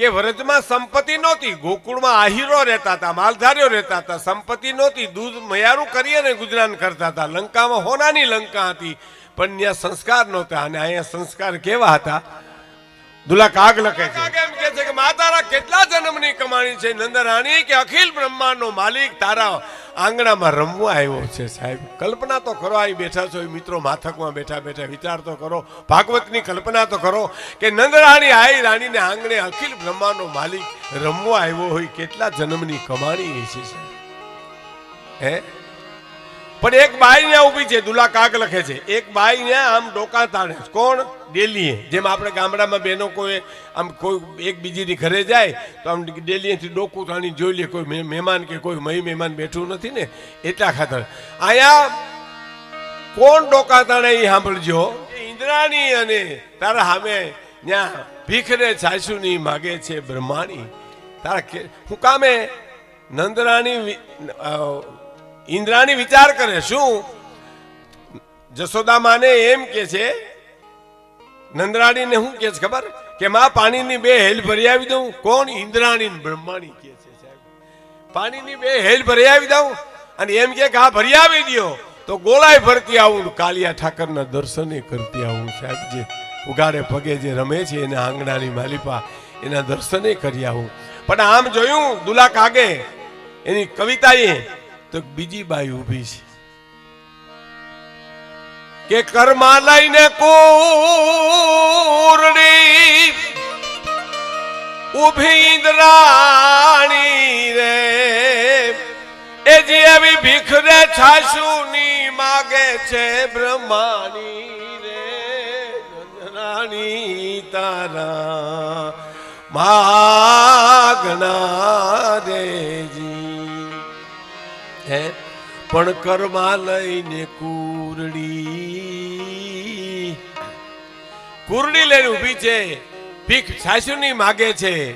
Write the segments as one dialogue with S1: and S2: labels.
S1: કે વ્રજમાં સંપત્તિ નહોતી. ગોકુળમાં આહીરો રહેતા હતા, માલધારીઓ રહેતા હતા. સંપત્તિ નહોતી. દૂધ મયારું કરી અને ગુજરાન કરતા હતા. લંકામાં હોનાની લંકા હતી, પણ ત્યાં સંસ્કાર નહોતા. અને અહીંયા સંસ્કાર કેવા હતા? દુલા કાગ લખે છે. મા તારા કેટલા જન્મની કમાણી છે? નંદરાણી કે અખિલ બ્રહ્માંડનો માલિક તારા આંગણામાં રમવા આવ્યો છે સાહેબ? કલ્પના તો કરો, અહીં બેઠા છો, એ મિત્રો માથકમાં બેઠા બેઠા વિચાર તો કરો, ભાગવતની કલ્પના તો કરો કે નંદરાણી આઈ રાણીને આંગણે અખિલ બ્રહ્માંડનો માલિક રમવા આવ્યો હોય, કેટલા જન્મની કમાણી છે સાહેબ? હે? પણ એક બાઈ ત્યાં ઊભી છે, દુલા કાગ લખે છે. એક બાઈ ત્યાં આમ ડોકા તાણે. કોણ? ડેલીએ. જેમ આપણે ગામડામાં બહેનો કોઈ આમ કોઈ એક બીજીની ઘરે જાય, તો આમ ડેલીએથી ડોકું તાણી જોઈ લે, કોઈ મહે- મહેમાન કે કોઈ મહી મહેમાન બેઠું નથી ને, એટલા ખાતર. અહીંયા કોણ ડોકા તાણે એ સાંભળજો. ઇન્દ્રાણી અને તારા સામે ત્યાં ભીખને સાસુની માગે છે બ્રહ્માણી. તારા હું કામે નંદરાણી ઇન્દ્રાણી વિચાર કરે, શું? જશોદા માને એમ કે છે, નંદરાણીને શું કે છે ખબર? કે માં પાણીની બે હેલ ભરી આવી દઉં. કોણ? ઇન્દ્રાણી બ્રહ્માણી કે છે પાણીની બે હેલ ભરી આવી દઉં અને એમ કે આ ભરી આવી દો તો ગોળાય ભરતી આવું કાલિયા ઠાકરના દર્શને કરતી આવું સાહેબ જે ઉગાડે પગે જે રમે છે એના આંગણાની માલિપા એના દર્શને કરી આવું. પણ આમ જોયું દુલા કાગે એની કવિતાએ તો બીજી બાઈ ઊભી છે. કે કર્મા લઈને કુરડી ઊભી ઇન્દ્રાણી રે. એ જે એવી ભીખ રે છાશુની માગે છે બ્રહ્માની રે. રાણી તારા માગના હે પણ કર્મા લઈને કુરડી. કુરડી લઈને ઊભી છે, ભીખ સાસુની માગે છે,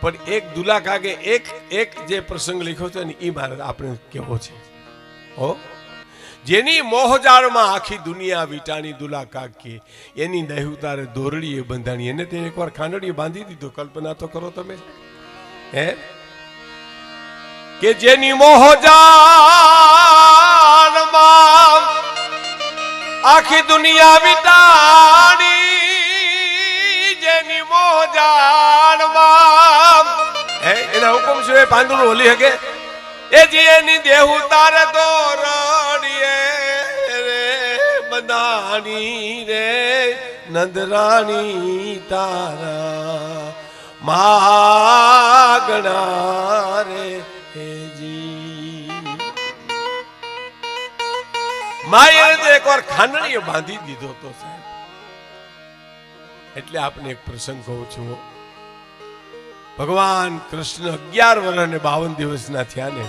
S1: પણ એક દુલા કાગે એક એક જે પ્રસંગ લખ્યો છે ને એ મારે આપણે કેવો છે? હો? જેની મોહજાળમાં આખી દુનિયા વીટાણી દુલા કાકી એની દહી ઉતારે દોરડીએ બંધાણી, એને તે એકવાર ખાંડડીએ બાંધી દીધો, કલ્પના તો કરો તમે. હે? કે જેની મોહજાનમાં આખી દુનિયા વિતાડી. જેની મોહજાનમાં હે, એના હુકમ સિવાય પાંદડું હોલી હકે એ જે એની દેહ ઉતારે તો રડીએ રે, બધાની રે, નંદરાણી તારા માગણા રે ભગવાન કૃષ્ણ અગિયાર વર્ષ અને બાવન દિવસના થયા ને.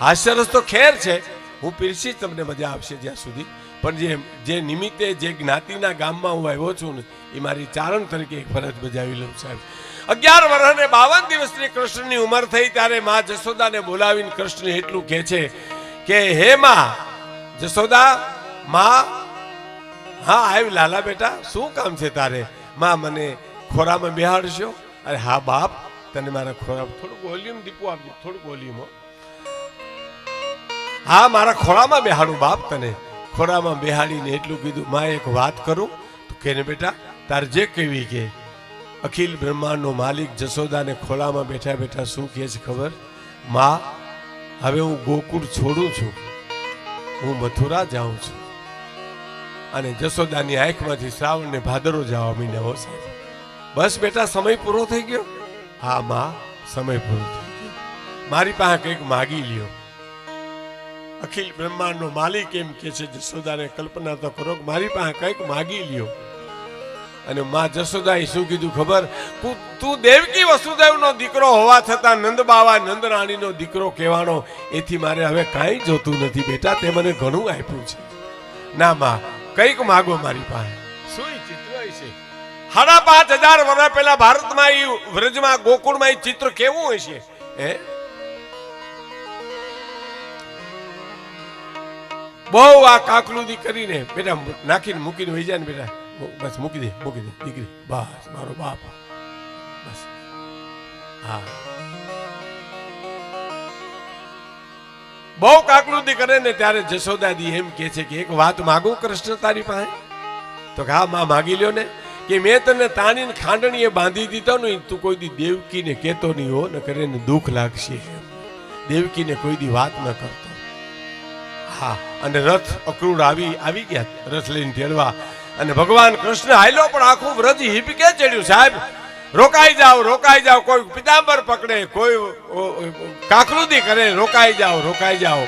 S1: હાસ્યરસ તો ખેર છે. હું પીરસી તમને મજા આવશે જ્યાં સુધી. પણ જે જે નિમિત્તે જે જ્ઞાતિના ગામમાં હું આવ્યો છું ને, એ મારી ચારણ તરીકે એક ફરજ બજાવી લઉં સાહેબ. અગિયાર વર્ષ અને બાવન દિવસની કૃષ્ણની ઉંમર થઈ ત્યારે મા જશોદાને બોલાવીને કૃષ્ણ એટલું કહે છે કે, હે માં જશોદા માં. હા આવી લાલા બેટા, શું કામ છે તારે? માં મને ખોરામાં બેહાડશો? અરે હા, બાપ, તને મારા ખોરા થોડુંક વોલ્યુમ દીપું આપજો, થોડુંક વોલ્યુમ હા. મારા ખોળામાં બેહાડું બાપ તને. ખોરામાં બેહાડીને એટલું કીધું, માં, એક વાત કરું. તો કેને બેટા, તારે જે કહેવી કે, અખિલ બ્રહ્માંડનો માલિક જશોદાને ખોળામાં બેઠા બેઠા શું કહે છે ખબર? માં, હવે હું ગોકુળ છોડું છું. હું મથુરા જાઉં છું. અને જશોદાની આંખમાંથી શ્રાવણ ને ભાદરો જવા માંડ્યા હો બસ બેટા, સમય પૂરો થઈ ગયો? હા માં, સમય પૂરો થઈ ગયો. મારી પાસે કંઈક માગી લ્યો. અખિલ બ્રહ્માંડનો માલિક એમ કે છે, જશોદાને કલ્પના તો કરો મારી પાસે કંઈક માગી લ્યો. અને માં જશોદાએ શું કીધું ખબર? તું દેવકી વસુદેવનો દીકરો હોવા છતાં નંદબાવા નંદરાણીનો દીકરો કહેવાનો એથી મારે હવે કાંઈ જોતું નથી બેટા તે મને ઘણું આપ્યું છે. ના માં કંઈક માગો મારી પાસે. શું ચિત્ર છે? સાડા પાંચ હજાર વર્ષ પહેલા ભારતમાં એ વ્રજમાં ગોકુળમાં એ ચિત્ર કેવું હોય છે? હે? બહુ આ કાકલુદી કરીને બેટા નાખીને મૂકીને વહી જાય ને બેટા. બસ મૂકી દે મૂકી દે, દીકરી. બસ, મારો બાપ. બસ. હા. બહુ કાકૃતિ કરે ને ત્યારે જશોદાજી એમ કે છે કે એક વાત માગું કૃષ્ણ તારી પાસે? તો હા, માં માગી લ્યો ને, કે મેં તને તાણીને ખાંડણીએ બાંધી દીધો ને, તું કોઈ દી દેવકીને કહેતો નહીં હો ને કરે ને દુઃખ લાગશે. દેવકીને કોઈ દી વાત ન કરતો. હા, અને રથ અક્રૂર આવી આવી ગયા, રથ લઈને તેડવા અને ભગવાન કૃષ્ણ હાલ્યો પણ આખું વ્રજ હિપકે ચડ્યું. સાહેબ, રોકાઈ જાઓ રોકાઈ જાઓ. કોઈ પિતાંબર પકડે, કોઈ કાકરુદી કરે, રોકાઈ જાઓ રોકાઈ જાઓ.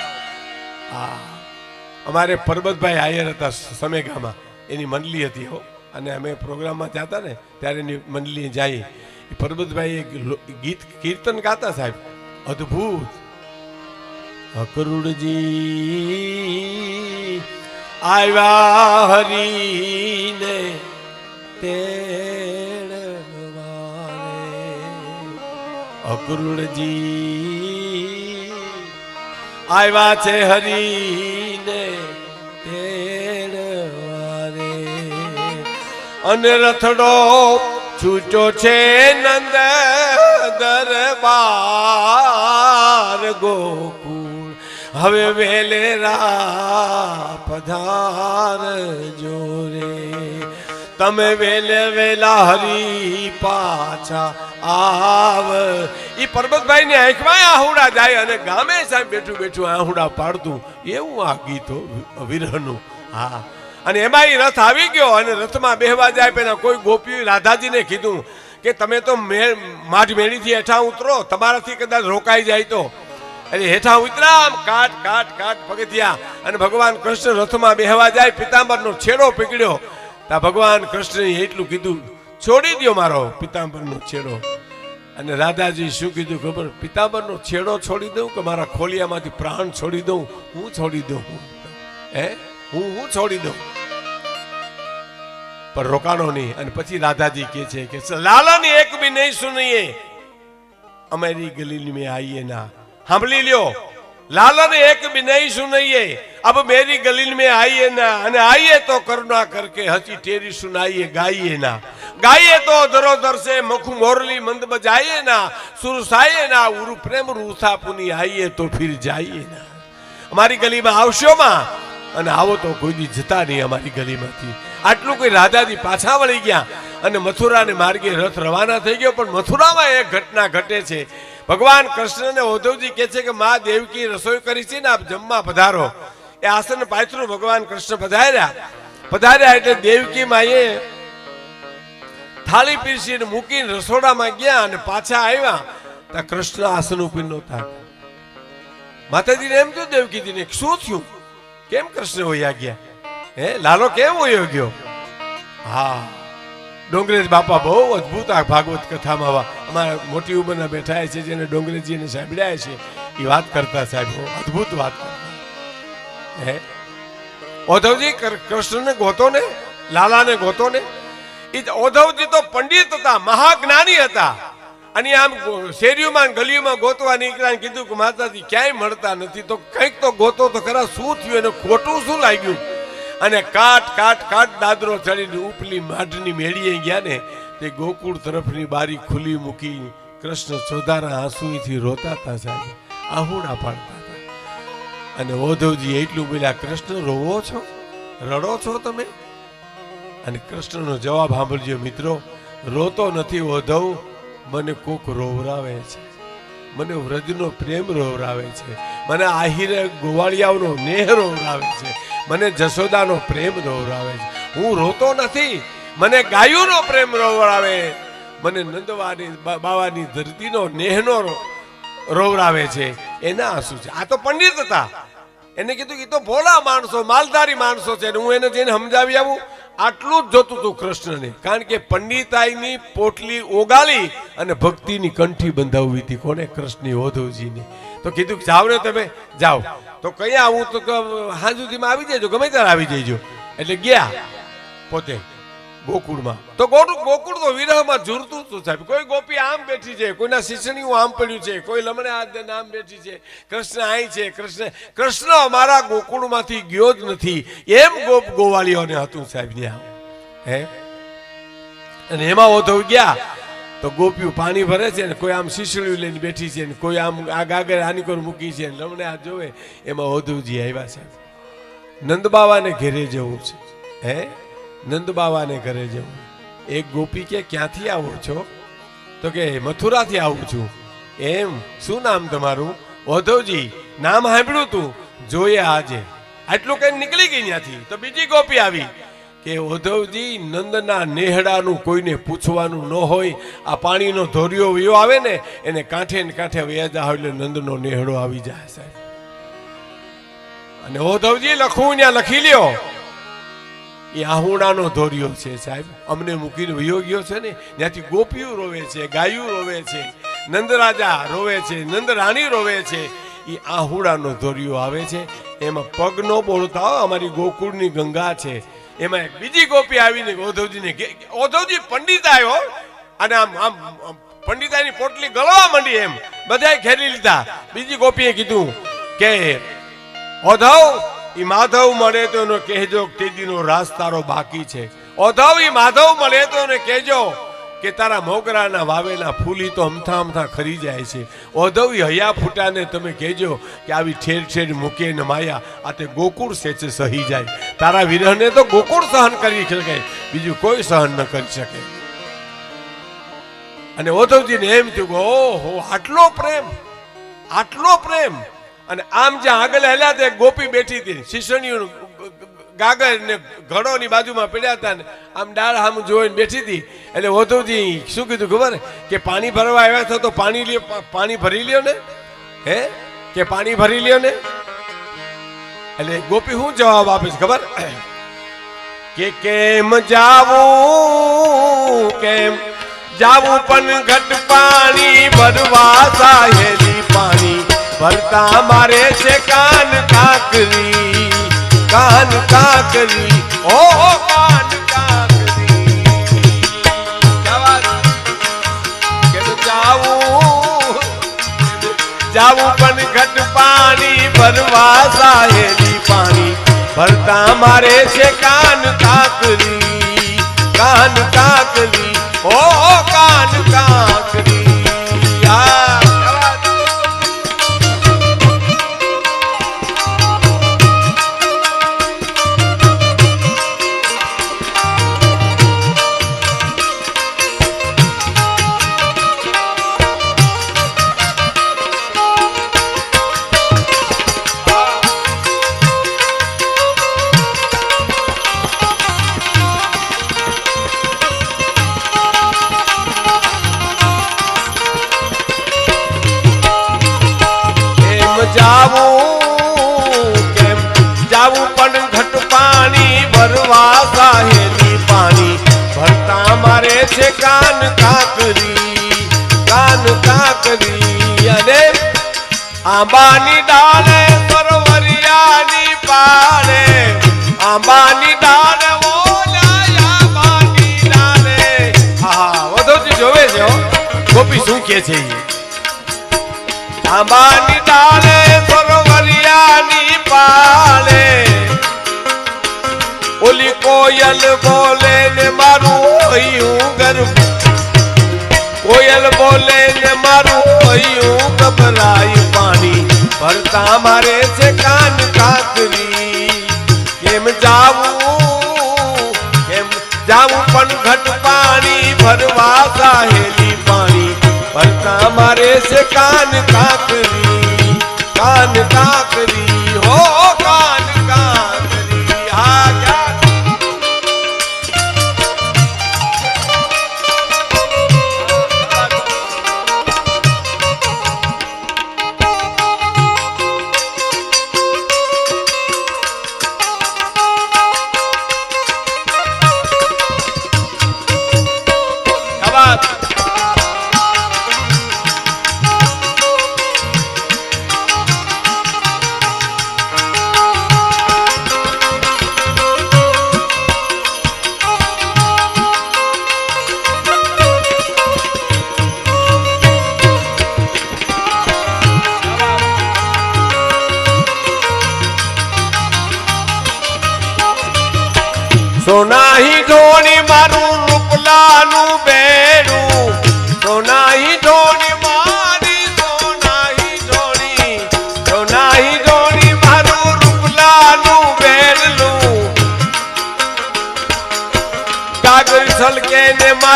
S1: હા અમારે પરબતભાઈ આયર હતા સમેગામાં. એની મંડલી હતી હો. અને અમે પ્રોગ્રામમાં જતા ને, ત્યારે એની મંડલી જાય. એ પરબતભાઈ ગીત, કીર્તન ગાતા સાહેબ. અદ્ભુત. અકરુડજી આવ્યા હરીને તેડવારે અકરુડજી આવ્યા છે હરીને તેડવારે અને રથડો છૂટો છે નંદ દરબાર ગોકુળ. હવે વેલેરા પધાર જોરે. તમે વેલે વેલા હરી પાછા આવ. એ પરબતભાઈ ને આંખમાં આહુડા જાય અને ગામે સાહેબ બેઠું બેઠું આહુડા પાડતું. એવું આ ગીતો વિરહનું હા. અને એમાં એ રથ આવી ગયો અને રથમાં બેહવા જાય પેલા કોઈ ગોપીઓ રાધાજીને કીધું કે તમે તો મે- માઠ મેળીથી હેઠા ઉતરો, તમારાથી કદાચ રોકાઈ જાય તો. અને હેઠા ઉતરામ કાટ કાટ કાટ પગથિયા. અને ભગવાન કૃષ્ણ રથમાં બેહવા જાય, પિતાંબરનો છેડો પકડ્યો તા ભગવાન કૃષ્ણએ એટલું કીધું, છોડી દો મારો પિતાંબરનો છેડો. અને રાધાજી શું કીધું ખબર? પિતાંબરનો છેડો છોડી દઉં કે મારા ખોલિયામાંથી પ્રાણ છોડી દઉં? હું છોડી દઉં? હે? હું હું છોડી દઉં? પણ રોકાણો નહીં. અને પછી રાધાજી કે છે કે, લાલન એક બી નહીં સુનીએ. અમારી ગલીની મેં આવીએ ના. સાંભળી લ્યો. લાલન એક બિનાઈ સુનાઈએ અબ મેરી ગલીન મેં આઈએ ના. અને આઈએ તો કરુણા કરકે હસી ટેરી સુનાઈએ ગાઈએ ના. ગાઈએ તો ધરો ધરસે મુખ મોરલી મંદ બજાઈએ ના. સુરસાઈએ ના, ઉરુ પ્રેમ રૂસા પુની આઈએ તો ફિર જાઈએ ના. અમારી ગલીમાં આવશો માં? અને આવો તો કોઈ જતા નહીં અમારી ગલીમાંથી. આટલું કોઈ રાધાજી પાછા વળી ગયા. અને મથુરાને માર્ગે રથ રવાના થઈ ગયો. પણ મથુરામાં એક ઘટના ઘટે છે. ભગવાન કૃષ્ણને ઉદ્ધવજી કહે છે કે મા દેવકી રસોઈ કરી છે ને આપ જમવા પધારો. એ આસન પાથરું ભગવાન કૃષ્ણ પધાર્યા. પધાર્યા એટલે દેવકી માએ થાળી પીરસીને મૂકીને રસોડામાં ગયા અને પાછા આવ્યા. ત્યાં કૃષ્ણ આસન ઉપર નહોતા. માતાજીને એમ થયું, દેવકીજીને શું થયું? કેમ કૃષ્ણ વયા ગયા? હે, લાલો કેમ વયો ગયો? હા ડોંગરેજ બાપા બહુ અદ્ભુત આ ભાગવત કથામાં અમારા મોટી ઉંમરના બેઠા છે, જેને ડોંગરેજીને સાંભળ્યા છે, એ વાત કરતા સાહેબ અદ્ભુત વાત હે? ઓધવજી કૃષ્ણને ગોતો ને? લાલાને ગોતો ને? એ ઓધવજી તો પંડિત હતા, મહાજ્ઞાની હતા. અને આમ શેરીઓમાં ગલીઓમાં ગોતવા નીકળ્યા કીધું કે માતાજી, ક્યાંય મળતા નથી. તો કંઈક તો ગોતો તો ખરા, શું થયું? એને ખોટું શું લાગ્યું? અને કાટ કાટ કાટ દાદરો ચડીને ઉપલી માઢની મેળીએ ગયા ને, તે ગોકુળ તરફની બારી ખુલ્લી મૂકી કૃષ્ણ ચોધારા આંસુથી રોતા હતા સાહેબ આહુડા પાડતા હતા. અને ઓધવજી એટલું બોલ્યા, કૃષ્ણ, રોવો છો? રડો છો તમે? અને કૃષ્ણનો જવાબ સાંભળજો મિત્રો, રોતો નથી ઓધવ મને કોક રોવરાવે છે. મને વ્રજનો પ્રેમ રોવરાવે છે. મને આહિરે ગોવાળિયાઓનો નેહ રોવરાવે છે. મને જશોદાનો પ્રેમ રોવરાવે છે. હું રોતો નથી. મને ગાયોનો પ્રેમ રોવરાવે મને નંદવાની બાવાની ધરતીનો નેહનો રોવરાવે છે. એના આંસુ છે. આ તો પંડિત હતા. એને કીધું કે તો ભોળા માણસો, માલધારી માણસો છે હું એને જઈને સમજાવી આવું. આટલું જ જોતું હતું કૃષ્ણને. કારણ કે પંડિતાઈની પોટલી ઓગાળી અને ભક્તિની કંઠી બંધાવવી હતી. કોને? કૃષ્ણ ઓધવજીને તો કીધું, જાઓ ને તમે, જાઓ. તો કઈ આવું તો હાજ સુધીમાં આવી જજો, ગમે ત્યારે આવી જજો એટલે ગયા પોતે ગોકુળમાં. તો ગોકુળ તો વિરહમાં ઝૂરતું હતું સાહેબ. કોઈ ગોપી આમ બેઠી છે, કોઈના શિષ્યણીઓ આમ પડ્યું છે, કોઈ લમણે હાથ આમ બેઠી છે, કૃષ્ણ અહીં છે, કૃષ્ણ કૃષ્ણ અમારા ગોકુળમાંથી ગયો જ નથી. એમ ગોપ ગોવાળીઓને હતું સાહેબ ત્યાં. હે? અને એમાં ઓધવ ગયા. તો ગોપીઓ પાણી ભરે છે ને, કોઈ આમ શીશળિયું લઈને બેઠી છે ને, કોઈ આમ આ ગાગર આની કોર મૂકી છે લમણે આ જોવે, એમાં ઓધુજી આવ્યા છે. નંદબાવાને ઘેરે જવું છે. હે? નંદબાવાને ઘરે જવું. એક ગોપી કે, ક્યાંથી આવો છો? તો કે, મથુરાથી આવું છું. એમ, શું નામ તમારું? ઓધવજી, નામ સાંભળ્યું તું. જોઈએ આજે. આટલું કઈ નીકળી ગઈ ત્યાંથી. તો બીજી ગોપી આવી. કે ઓધવજી નંદના નેહડાનું કોઈને પૂછવાનું ન હોય, આ પાણીનો ધોરિયો વયો આવે ને, એને કાંઠે ને કાંઠે વ્યાજા હોય એટલે નંદનો નેહડો આવી જાય સાહેબ. અને ઓધવજી લખવું ત્યાં લખી લ્યો. એ આહુડાનો ધોરિયો છે સાહેબ. અમને મૂકીને વયો ગયો છે ને, ત્યાંથી ગોપીઓ રોવે છે, ગાયું રોવે છે, નંદરાજા રોવે છે, નંદરાણી રોવે છે, એ આહુડાનો ધોરિયો આવે છે. એમાં પગ ન બોલતા અમારી ગોકુળની ગંગા છે. એમાં એક બીજી ગોપી આવીને ઓધવજીને ઓધવજી પંડિત આવ્યો, અને આમ આમ પંડિતાની પોટલી ગળવા માંડી એમ. બધાએ ઘેરી લીધા. બીજી ગોપીએ કીધું કે, ઓધવ, ઈ માધવ મળે તો એનો કહેજો તેદીનો રાસ તારો બાકી છે. ઓધવ, ઈ માધવ મળે તો એને કહેજો કે તારા મોગરાના વાવેલા ફૂલી તો અમથા અમથા ખરી જાય છે. ઓધવી હયા ફૂટાને તમે કહેજો કે આવી ઠેર ઠેર મૂકે ને માયા, આ તે ગોકુળ સેચે સહી જાય. તારા વિરહને તો ગોકુળ સહન કરી શકે બીજું કોઈ સહન ન કરી શકે. અને ઓધવજીને એમ થયું કે, ઓહો, આટલો પ્રેમ આટલો પ્રેમ. અને આમ જ્યાં આગળ હેલ્યા તે ગોપી બેઠી હતી. શિષ્યણીઓ ગાગર ને ઘડોની બાજુમાં પડ્યા હતા ને આમ ડાળ આમ જોઈને બેઠી હતી. એટલે ઓધોજી શું કીધું ખબર? કે પાણી ભરવા આવ્યા તો પાણી લ્યો પાણી ભરી લ્યો ને. હે? કે પાણી ભરી લ્યો ને? એટલે ગોપી હું જવાબ આપીશ, ખબર? કે કેમ જાવું કેમ જાવું? પણ ઘટ પાણી ભરવા સાહેલી પાણી. ભરતા મારે છે કાન કાકરી કાન કાકરી. ઓ જાવું પણ ઘટ પાણી ભરવા સાહેલી પાણી. ભરતા મારે છે કાન કાકરી કાન કાકરી ઓ કાન કાકરી આંબાની ડાળે સરવરિયાની પાડે. આંબાની ડાળે ઓલાય આંબાની ડાળે હા વધોજી જોવે છે ગોપી શું કે છે પાળે ઓલી કોયલ બોલે ને મારું હૈયું ગર્ભ કોયલ બોલે ને મારું હૈયું ગભરાય. ભરતા મારે છે કાન કાતરી કેમ જાવું? કેમ જાવું પણ ઘટ પાણી ભરવા સાહેલી પાણી. ભરતા મારે છે કાન કાતરી કાન કાકરી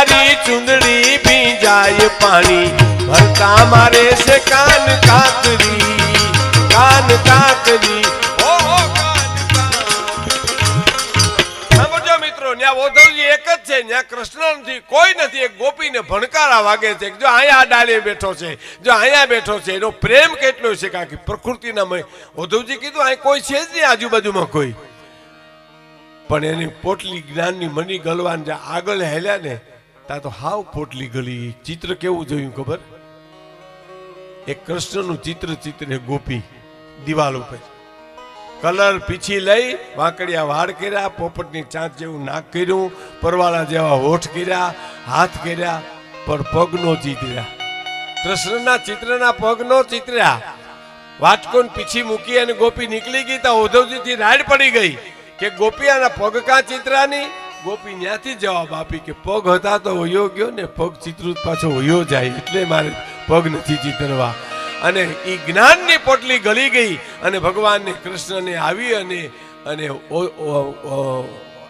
S1: મારી ચુંદડી ભીંજાય પાણી. ભરતા મારે છે કાન કાકરી કાન કાકરી ભણકારા વાગે છે. અહીંયા આ બેઠો છે, જો અહીંયા બેઠો છે, એનો પ્રેમ કેટલો છે કાકી પ્રકૃતિના મય ઓધવજી કીધું, અહીં કોઈ છે જ નહીં આજુબાજુમાં કોઈ. પણ એની પોટલી જ્ઞાનની મની ગલવાન આગળ હેલ્યા ને ત્યાં તો હાવ પોટલી ગલી ચિત્ર કેવું જોયું ખબર? એક કૃષ્ણનું ચિત્ર ચિત્રે ગોપી દિવાલ ઉપર. કલર પીછી લઈ વાંકડિયા વાળ કર્યા, પોપટની ચાંચ જેવું નાક કર્યું, પરવાળા જેવા હોઠ કર્યા, હાથ કર્યા પણ પગનો ચિતર્યા. કૃષ્ણના ચિત્રના પગ નો ચિતર્યા. વાટકોન પીછી મૂકી અને ગોપી નીકળી ગઈ તો ઉદ્ધવજીથી રાડ પડી ગઈ કે ગોપી આના પગ કાં ચિત્રાની? ગોપી ત્યાંથી જવાબ આપી કે પગ હતા તો વયો ગયો ને પગ ચિત્રુત પાછો વયો જાય એટલે મારે પગ નથી ચિતરવા. અને એ જ્ઞાનની પોટલી ગળી ગઈ અને ભગવાનને કૃષ્ણને આવી અને અને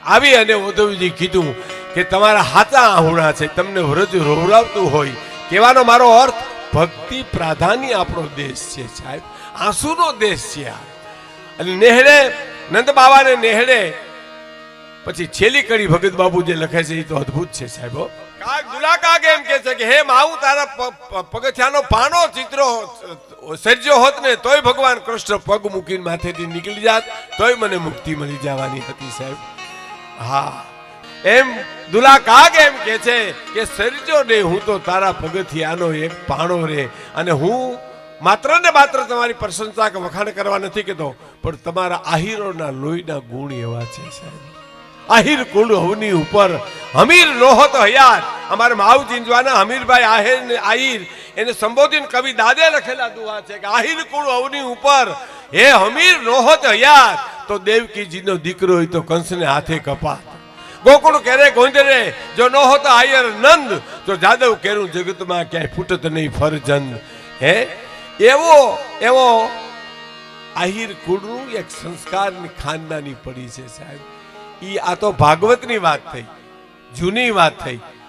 S1: આવી અને ઉદ્ધવજી કીધું કે તમારા હાથા આહુણા છે, તમને વ્રજ રોવરાવતું હોય. કહેવાનો મારો અર્થ, ભક્તિ પ્રાધાન્ય આપણો દેશ છે સાહેબ. આંસુનો દેશ છે આ. અને નેહડે નંદ બાવાને નેહડે પછી છેલ્લી કડી ભગત બાબુ જે લખે છે એ તો અદ્ભુત છે સાહેબ, હો. કાગ દુલા એમ છે કે, હે માવું તારા પગથિયાનો પાનો ચિત્રો સર્જ્યો હોત તોય ભગવાન કૃષ્ણ પગ માથેથી નીકળી જાત, તોય મને મુક્તિ મળી જવાની હતી સાહેબ. હા. એમ દુલા કાગ એમ કે છે કે સર્જો ને, હું તો તારા પગથિયાનો એક પાણો રે અને હું માત્ર ને માત્ર તમારી પ્રશંસા કે વખાણ કરવા નથી કહેતો પણ તમારા આહીરોના લોહીના ગુણ એવા છે સાહેબ. આહિર કુંડ હવની ઉપર. હમીર રોહત હયાર અમારે માવ જીંજવાના હમીરભાઈ આહિર આહિર, એને સંબોધીને કવિ દાદે લખેલા દુઆ છે કે આહિર કુંડ હવની ઉપર. હે હમીર રોહત હયાર તો દેવકીજીનો દીકરો હોય તો કંસને હાથે કપાત. ગોકુળ કેરે ગોંદરે? જો ન હોત આયર નંદ, તો જાદવ કેરું જગતમાં ક્યાંય ફૂટત નહીં ફરજંદ હે? એવો એવો આહિર કુળનું એક સંસ્કારની ખાનદાની પડી છે સાહેબ. ઈ આ તો ભાગવતની વાત થઈ જૂની વાત થઈ.